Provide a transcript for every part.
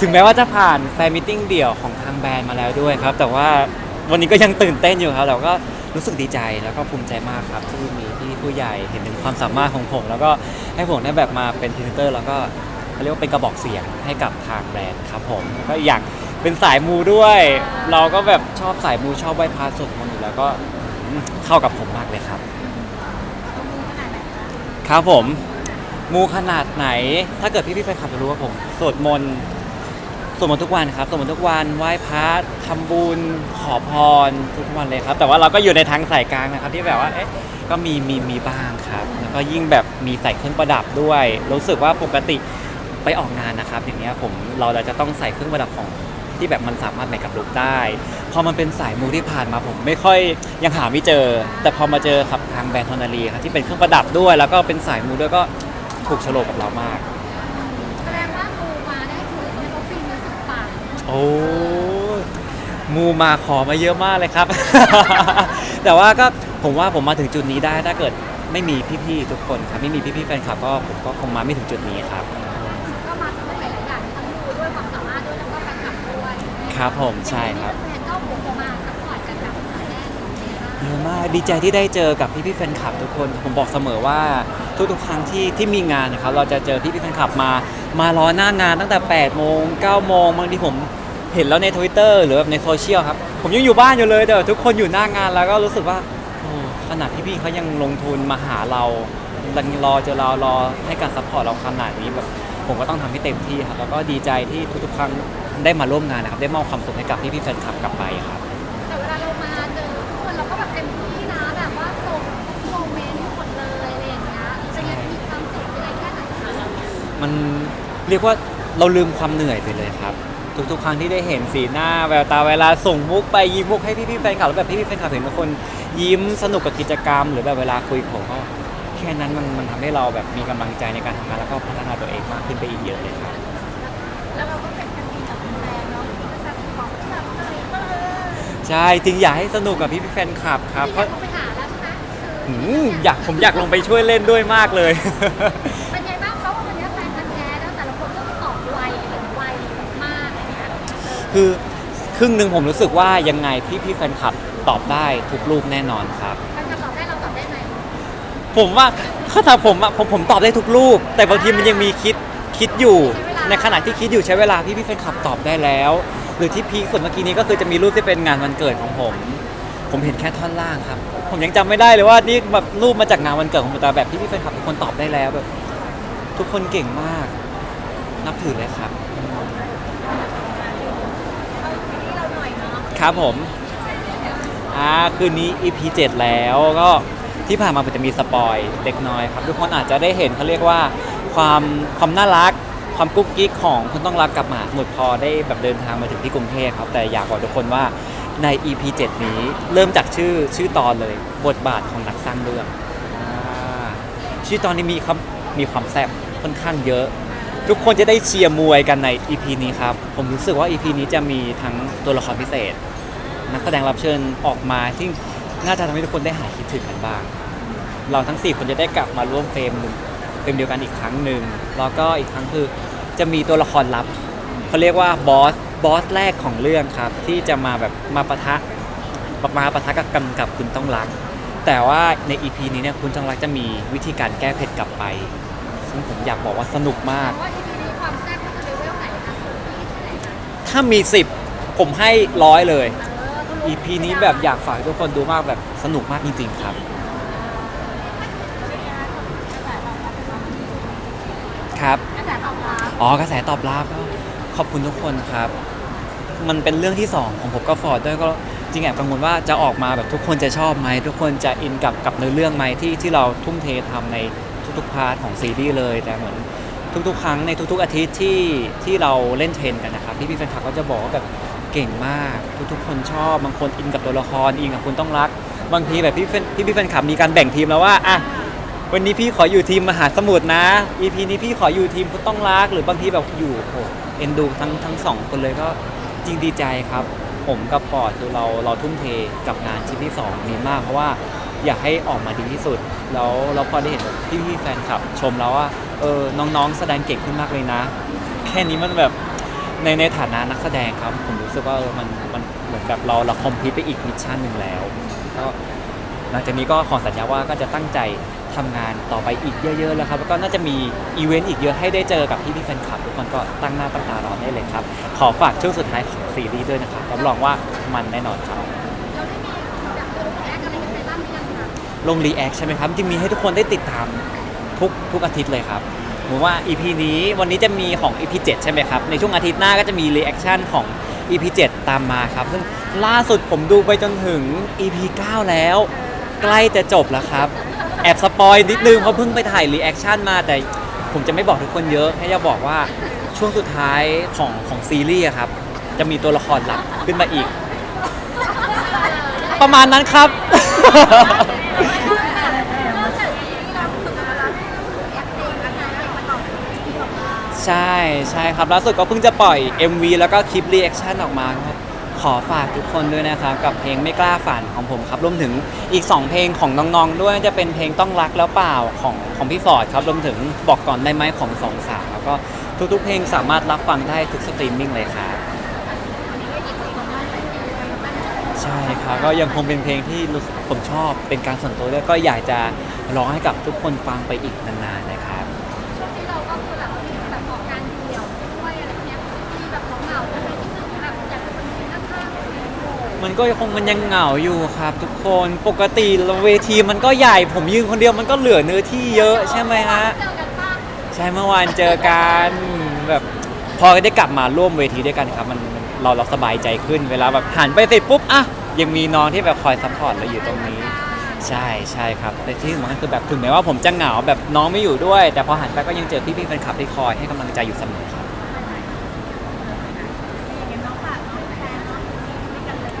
ถึงแม้ว่าจะผ่านแฟนมิทติ้งเดี่ยวของทางแบรนด์มาแล้วด้วยครับ แต่ว่าวันนี้ก็ยังตื่นเต้นอยู่ครับแต่ก็รู้สึกดีใจแล้วก็ภูมิใจมากครับ ที่มีพี่ผู้ใหญ่เห็นถึงความสามารถของผม แล้วก็ให้ผมได้แบบมาเป็นพรีเซนเตอร์ แล้วก็เขาเรียกว่าเป็นกระบอกเสียงให้กับทางแบรนด์ครับผมแล้วก็อยากเป็นสายมูด้วย เราก็แบบชอบสายมูชอบไหว้พระสวดมนต์อยู่แล้วก็อืมเข้ากับผมมากเลยครับขนาดไหนคะครับผมมูขนาดไหน ถ้าเกิดพี่พี่ๆแฟนคลับจะรู้ว่าผมสวดมนต์ สวดมนต์ทุกวันครับสวดมนต์ทุกวันไหว้พระทำบุญขอพรทุกวันเลยครับ แต่ว่าเราก็อยู่ในทางสายกลางนะครับที่แบบว่าเอ๊ะก็มีมีมีบ้างครับ แล้วก็ยิ่งแบบมีใส่เครื่องประดับด้วย รู้สึกว่าปกติไปออกงานนะครับ อย่างเงี้ยผมเราจะต้องใส่เครื่องประดับของที่แบบมันสามารถแมทกับลุคได้พอมันเป็นสายมูที่ผ่านมาผมไม่ค่อยยังหาไม่เจอ แต่พอมาเจอครับทางแบรนด์ทอนารีครับที่เป็นเครื่องประดับด้วย แล้วก็เป็นสายมูด้วยก็ถูกโฉลกกับเรามาก แสดงว่ามูมาได้คือในรถฟิล์มมีสิบปาก โอ้ยมูมาขอมาเยอะมากเลยครับ แต่ว่าก็ผมว่าผมมาถึงจุดนี้ได้ถ้าเกิดไม่มีพี่ๆทุกคนครับไม่มีพี่ๆแฟนคลับก็ผมก็คงมาไม่ถึงจุดนี้ครับ ก็มาทั้งหลายๆอย่างทั้งมูด้วยความสามารถด้วยแล้วก็แฟนคลับด้วยครับผมใช่ครับ แฟนก็บุกมาซัพพอร์ตกันแบบหนาแน่นของเจน่าเยอะมากดีใจที่ได้เจอกับพี่พี่ๆแฟนคลับทุกคน ผมบอกเสมอว่าทุกๆครั้งที่ที่มีงานนะครับเราจะเจอพี่พี่ๆแฟนคลับมา มารอหน้างานตั้งแต่8โมง9โมงบางทีผม เห็นแล้วใน Twitter หรือแบบในโซเชียลครับ ผมยังอยู่บ้านอยู่เลยแต่ทุกคนอยู่หน้างานแล้วก็รู้สึกว่าโอ้ขนาดพี่ๆเขายังลงทุนมาหาเรายังรอเจอเรารอให้การซัพพอร์ตเราขนาดนี้แบบผมก็ต้องทำให้เต็มที่ครับแล้วก็ดีใจที่ทุกๆครั้งได้มาร่วมงานนะครับ ได้มอบความสุขให้กับพี่ๆแฟนคลับกลับไปครับแต่เวลาเรามาเจอทุกคนเราก็แบบเต็มที่นะแบบว่าส่งโมเมนต์หมดเลยอะไรอย่างเงี้ยเป็นยังไงมีความสุขยังไงแค่ไหนคะมันเรียกว่าเราลืมความเหนื่อยไปเลยครับ ทุกๆครั้งที่ได้เห็นสีหน้าแววตาเวลาส่งมุกไปยิ้มมุกให้พี่ๆแฟนคลับแล้วแบบพี่ๆแฟนคลับเห็นทุกคนยิ้มสนุกกับกิจกรรม หรือแบบเวลาคุยกับผมก็แค่นั้นมันมันทำให้เราแบบมีกำลังใจในการทำงานแล้วก็พัฒนาตัวเองมากขึ้นไปอีกเยอะเลยครับ แล้วเราก็เป็นกันเองกับแฟนเนาะแบบของแบบอะไรก็เออใช่จริงอยากให้สนุกกับพี่ๆแฟนคลับครับเพที่ราะ เขาไปหาแล้วใช่ไหม หืมอยากผมอยากลงไปช่วยเล่นด้วยมากเลย คือครึ่งหนึ่งผมรู้สึกว่ายังไงพี่ๆแฟนคลับตอบได้ทุกรูปแน่นอนครับแฟนคลับตอบได้เราตอบได้ไหมผมว่าถ้าถามผมอะผมผมตอบได้ทุกรูป แต่บางทีมันยังมีคิดคิดอยู่ ในขณะที่คิดอยู่ใช้เวลาพี่พี่ๆแฟนคลับตอบได้แล้ว หรือที่พีคสุดเมื่อกี้นี้ก็คือจะมีรูปที่เป็นงานวันเกิดของผม ผมเห็นแค่ท่อนล่างครับ ผมยังจำไม่ได้เลยว่านี่แบบรูปมาจากงานวันเกิดของผมแต่แบบพี่พี่ๆแฟนคลับทุกคนตอบได้แล้วแบบ ทุกคนเก่งมาก นับถือเลยครับ เอาทีนี้เราหน่อยเนาะ ครับผมอ่าคืนนี้ EP 7 แล้วก็ที่ผ่านมาผมจะมีสปอยเล็กน้อยครับ ทุกคนอาจจะได้เห็นเขาเรียกว่าความความน่ารักความกุ๊กกิ๊กของคุณต้องรักกับหมาหมุดพอได้แบบเดินทางมาถึงที่กรุงเทพครับ แต่อยากบอกทุกคนว่าใน EP 7 นี้เริ่มจากชื่อชื่อตอนเลยบทบาทของนักสร้างเรื่องอ่าชื่อตอนนี้มีครับมีความแซ่บค่อนข้างเยอะ ทุกคนจะได้เชียร์มวยกันใน EP นี้ครับ ผมรู้สึกว่า EP นี้จะมีทั้งตัวละครพิเศษ นักแสดงรับเชิญออกมาที่น่าจะทำให้ทุกคนได้หายคิดถึงกันบ้าง เราทั้ง 4 คนจะได้กลับมาร่วมเฟรมหนึ่งเฟรมเดียวกันอีกครั้งหนึ่งแล้วก็อีกครั้งคือจะมีตัวละครลับเขาเรียกว่าบอสบอสแรกของเรื่องครับ ที่จะมาแบบมาปะทะมาปะทะกับกำกับคุณต้องรัก แต่ว่าใน EP นี้เนี่ยคุณต้องรักจะมีวิธีการแก้เผ็ดกลับไป ซึ่งผมอยากบอกว่าสนุกมาก ว่าทีนี้ความแซ่บมันจะเลเวลไหนคะสุดที่เท่าไหร่คะถ้ามี 10 ผมให้ร้อยเลยเออก็รู้ EP นี้แบบอยากฝากให้ทุกคนดูมากแบบสนุกมากจริงๆครับ ครับ กระแสตอบรับอ๋อกระแสตอบรับก็ขอบคุณทุกคนครับ มันเป็นเรื่องที่ 2 ของผมก็ฟอร์ดด้วยก็จริงแอบกังวลว่าจะออกมาแบบทุกคนจะชอบไหมทุกคนจะอินกับกับเนื้อเรื่องไหมที่ที่เราทุ่มเททำในทุกๆพาร์ทของซีรีส์เลยแต่เหมือนทุกๆ ครั้งในทุกๆอาทิตย์ที่ที่เราเล่นเทรนกันนะครับพี่พี่ๆแฟนคลับก็จะบอกว่าแบบ เก่งมาก ทุกๆ คนชอบบางคนอินกับตัวละครอินกับคุณต้องรัก บางทีแบบพี่แฟนพี่พี่แฟนคลับมีการแบ่งทีมแล้วว่าอะวันนี้พี่ขออยู่ทีมมหาสมุทรนะ EP นี้พี่ขออยู่ทีมคุณต้องรัก หรือบางทีแบบอยู่โหเอ็นดูทั้งทั้งสองคนเลยก็จริงดีใจครับ ผมกับฟอดคือเราเราทุ่มเทกับงานชิ้นที่สองนี้มากเพราะว่าอยากให้ออกมาดีที่สุด แล้วเราพอได้เห็นพี่พี่แฟนคลับชมแล้วว่าเออน้องๆ แสดงเก่งขึ้นมากเลยนะ แค่นี้มันแบบ ในในฐานะนักแสดงครับ ผมรู้สึกว่าเออมันมันเหมือนแบบเราเราคอมพลีทไปอีกมิชชั่นหนึ่งแล้วก็หลังจากนี้ก็ขอสัญญาว่าก็จะตั้งใจทำงานต่อไปอีกเยอะๆแล้วครับ แล้วก็น่าจะมีอีเวนต์อีกเยอะให้ได้เจอกับพี่พี่ๆแฟนคลับทุกคนก็ตั้งหน้าตั้งตารอได้เลยครับ ขอฝากช่วงสุดท้ายของซีรีส์ด้วยนะครับรับรองว่ามันแน่นอนครับ เราได้มีแบบเออแอคอะไรกันไปบ้างหรือยังคะลงรีแอคใช่ไหมครับจริงมีให้ทุกคนได้ติดตามทุกทุกอาทิตย์เลยครับ ผมว่า EP นี้วันนี้จะมีของ EP 7 ใช่ไหมครับ ในช่วงอาทิตย์หน้าก็จะมีรีแอคชั่นของ EP 7 ตามมาครับ ซึ่งล่าสุดผมดูไปจนถึง EP 9 แล้ว ใกล้จะจบแล้วครับ แอบสปอยนิดนึงเพราะเพิ่งไปถ่ายรีแอคชั่นมาแต่ผมจะไม่บอกทุกคนเยอะแค่จะบอกว่าช่วงสุดท้ายของของซีรีส์อะครับ จะมีตัวละครลับขึ้นมาอีก ประมาณนั้นครับ นอกจากนี้เราฝึกมาแล้วแอคติ้งนะคะเพลงประกอบที่ออกมา ใช่ใช่ครับล่าสุดก็เพิ่งจะปล่อย MV แล้วก็คลิปรีแอคชั่นออกมาครับขอฝากทุกคนด้วยนะครับ กับเพลงไม่กล้าฝันของผมครับรวมถึงอีก 2 เพลงของน้องๆด้วยจะเป็นเพลงต้องรักแล้วเปล่าของของพี่ฟอร์ดครับรวมถึงบอกก่อนได้ไหมของสองสาวแล้วก็ทุกๆ เพลงสามารถรับฟังได้ทุกสตรีมมิ่งเลยครับใส่เพลงไปบ้างใช่ครับก็ยังคงเป็นเพลงที่รู้สึกผมชอบเป็นการส่วนตัวด้วยก็อยากจะร้องให้กับทุกคนฟังไปอีกนานๆนะครับ มันก็คงมันยังเหงาอยู่ครับทุกคนปกติเวทีมันก็ใหญ่ผมยืนคนเดียวมันก็เหลือเนื้อที่เยอะใช่ไหมฮะใช่เมื่อวานเจอกันแบบพอได้กลับมาร่วมเวทีด้วยกันครับ มันเราเราสบายใจขึ้นเวลาแบบหันไปเสร็จปุ๊บอะยังมีน้องที่แบบคอยซัพพอร์ตเราอยู่ตรงนี้ ใช่ใช่ครับแต่ที่สำคัญคือแบบถึงแม้ว่าผมจะเหงาแบบน้องไม่อยู่ด้วย แต่พอหันไปก็ยังเจอพี่ๆแฟนคลับที่คอยให้กำลังใจอยู่เสมอครับ อย่างเงี้ยน้องฝากน้องแฟนน้องด้วยกันเลย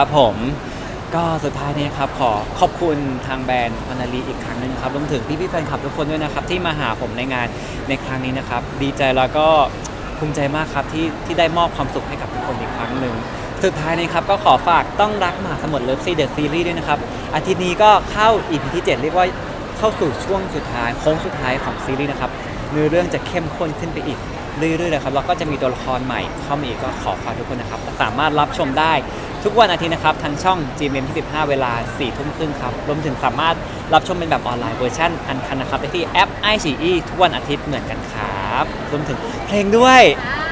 ครับผม ก็สุดท้ายนี้ครับขอขอบคุณทางแบรนด์พานาลีอีกครั้งหนึงนะครับรวมถึงพี่พี่ๆแฟนคลับทุกคนด้วยนะครับ ที่มาหาผมในงานในครั้งนี้นะครับ ดีใจแล้วก็ภูมิใจมากครับที่ที่ได้มอบความสุขให้กับทุกคนอีกครั้งหนึ่งสุดท้ายนี้ครับก็ขอฝากต้องรักหมาสมุทรเลิฟซีเดอะซีรีส์ด้วยนะครับอาทิตย์นี้ก็เข้า EP ที่ 7 เรียกว่าเข้าสู่ช่วงสุดท้ายโค้งสุดท้ายของซีรีส์นะครับเนื้อเรื่องจะเข้มข้นขึ้นไปอีก เรื่อยๆเลยครับแล้วก็จะมีตัวละครใหม่เข้ามาอีกก็ขอฝากทุกคนนะครับสามารถรับชมได้ทุกวันอาทิตย์นะครับทางช่อง GMM ที่15เวลา4ทุ่มครึ่งครับรวมถึงสามารถรับชมเป็นแบบออนไลน์เวอร์ชันอันคันนะครับได้ที่แอป i อ e ทุกวันอาทิตย์เหมือนกันครับรวมถึงเพลงด้วย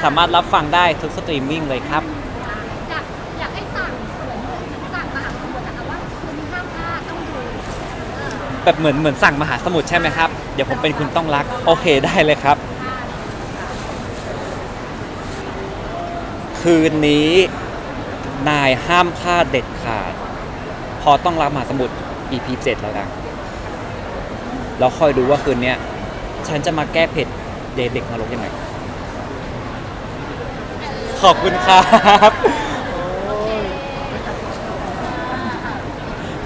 สามารถรับฟังได้ทุกสตรีมมิ่งเลยครับอยากอยากให้สั่งเหมือนสั่งมาหาสมุดนะคะว่าคุณห้ามพลาดต้องดูเออแบบเหมือนเหมือนสั่งมหาสมุทรใช่ไหมครับเดี๋ยวผมเป็นคุณต้องรักโอเคได้เลยครับ คืนนี้นายห้ามพลาดเด็ดขาด พอต้องรับมหาสมุทร EP 7แล้วนะแล้วคอยดูว่าคืนเนี้ย ฉันจะมาแก้เผ็ดเดทเด็กนรกยังไง ขอบคุณครับ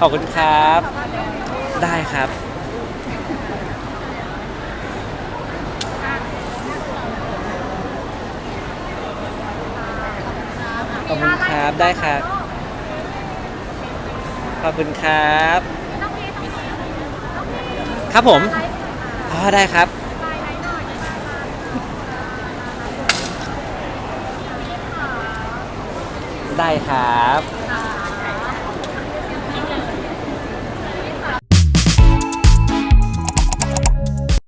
ขอบคุณครับ ได้ครับ ขอบคุณครับได้ครับ ขอบคุณครับ ครับผมอ๋อได้ครับ ได้ครับ